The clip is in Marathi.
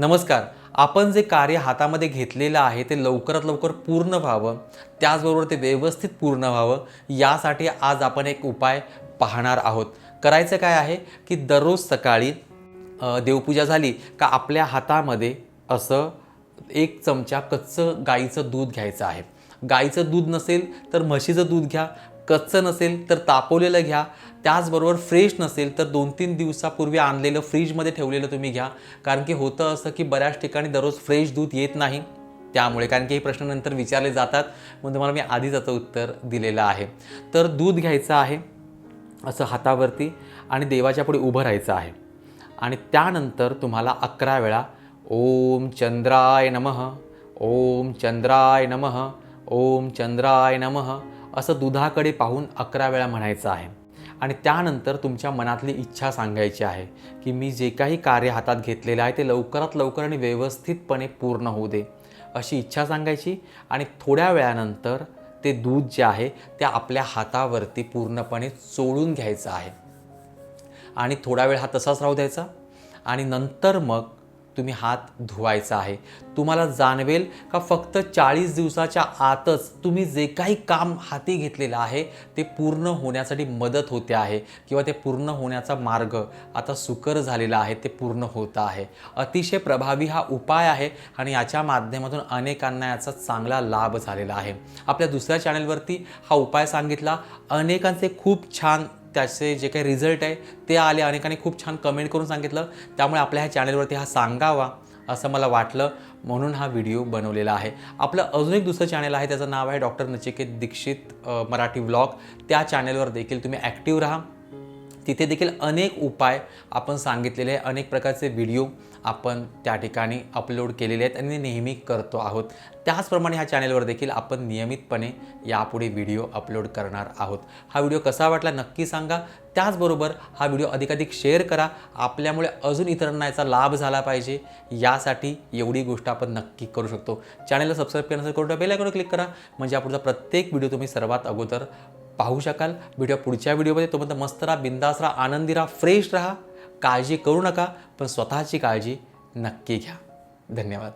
नमस्कार. आपण जे कार्य हातामध्ये घेतलेलं आहे ते लवकरात लवकर पूर्ण व्हावं त्याचबरोबर ते व्यवस्थित पूर्ण व्हावं यासाठी आज आपण एक उपाय पाहणार आहोत. करायचं काय आहे की दररोज सकाळी देवपूजा झाली का आपल्या हातामध्ये असं एक चमचा कच्चं गाईचं दूध घ्यायचं आहे. गाईचं दूध नसेल तर म्हशीचं दूध घ्या कच्चं नसेल तर तापवलेलं घ्या. त्याचबरोबर फ्रेश नसेल तर दोन तीन दिवसापूर्वी आणलेलं फ्रीजमध्ये ठेवलेलं तुम्ही घ्या. कारण की होतं असं की बऱ्याच ठिकाणी दररोज फ्रेश दूध येत नाही. त्यामुळे कारण की हे प्रश्न नंतर विचारले जातात. म्हणून तुम्हाला मी आधीच त्याचं उत्तर दिलेलं आहे. तर दूध घ्यायचं आहे असं हातावरती आणि देवाच्या पुढे उभं राहायचं आहे. आणि त्यानंतर तुम्हाला अकरा वेळा ओम चंद्राय नमः ओम चंद्राय नमः ओम चंद्राय नमः असं दुधाकडे पाहून अकरा वेळा म्हणायचं आहे. आणि त्यानंतर तुमच्या मनातली इच्छा सांगायची आहे की मी जे काही कार्य हातात घेतलेलं आहे ते लवकरात लवकर आणि व्यवस्थितपणे पूर्ण होऊ दे. अशी इच्छा सांगायची आणि थोड्या वेळानंतर ते दूध जे आहे ते आपल्या हातावरती पूर्णपणे चोळून घ्यायचं आहे. आणि थोडा वेळ हा तसाच राहू द्यायचा. आणि नंतर मग तुम्ही हात धुवायचा आहे. तुम्हाला जाणवेल का फक्त चाळीस दिवसाच्या आतच तुम्ही जे काही काम हाती घेतलेलं आहे ते पूर्ण होण्यासाठी मदत होते आहे किंवा ते पूर्ण होण्याचा मार्ग आता सुकर झालेला आहे ते पूर्ण होत आहे. अतिशय प्रभावी हा उपाय आहे आणि याच्या माध्यमातून अनेकांना याचा चांगला लाभ झालेला आहे. आपल्या दुसऱ्या चॅनलवरती हा उपाय सांगितला. अनेकांचे खूप छान त्याचे जे काही रिझल्ट आहे ते आले अनेकांनी खूप छान कमेंट करून सांगितलं. त्यामुळे आपल्या ह्या चॅनलवरती हा सांगावा असं मला वाटलं. म्हणून हा व्हिडिओ बनवलेला आहे. आपलं अजून एक दुसरं चॅनल आहे त्याचं नाव आहे डॉक्टर नचिकेत दीक्षित मराठी व्लॉग त्या चॅनलवर देखील तुम्ही ॲक्टिव्ह राहा. तिथे देखील अनेक उपाय आपण सांगितलेले आहे. अनेक प्रकारचे व्हिडिओ आपण त्या ठिकाणी अपलोड केलेले आहेत आणि नेहमी करतो आहोत. त्याचप्रमाणे ह्या चॅनलवर देखील आपण नियमितपणे यापुढे व्हिडिओ अपलोड करणार आहोत. हा व्हिडिओ कसा वाटला नक्की सांगा. त्याचबरोबर हा व्हिडिओ अधिकाधिक शेअर करा. आपल्यामुळे अजून इतरांना याचा लाभ झाला पाहिजे. यासाठी एवढी गोष्ट आपण नक्की करू शकतो. चॅनलला सबस्क्राईब करण्यासाठी करून बेल आयकॉनवर क्लिक करा. म्हणजे यापुढचा प्रत्येक व्हिडिओ तुम्ही सर्वात अगोदर पाहू शकाल. भेटूया पुढच्या व्हिडिओमध्ये तोपर्यंत मस्त राहा बिंदास राहा आनंदी राहा फ्रेश राहा. काळजी करू नका पण स्वतःची काळजी नक्की घ्या. धन्यवाद.